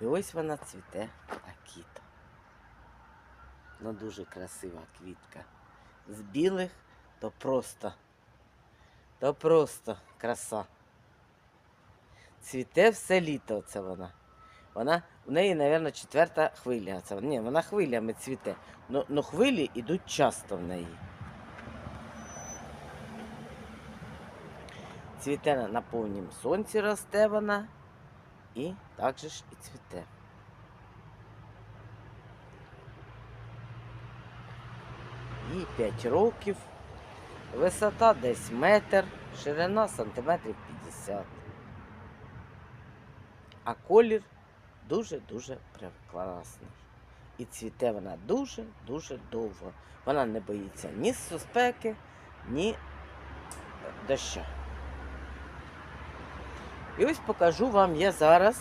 І ось вона цвіте акіто. Ну дуже красива квітка. З білих то просто, то просто краса. Цвіте все літо це вона. Вона, в неї, мабуть, четверта хвиля. Це, ні, вона хвилями цвіте. Ну, ну хвилі йдуть часто в неї. Цвіте на повнім сонці росте вона. І так же ж і цвіте. Їй 5 років. Висота десь метр, ширина сантиметрів 50. А колір дуже-дуже прекрасний. І цвіте вона дуже-дуже довго. Вона не боїться ні спеки, ні дощу. І ось покажу вам я зараз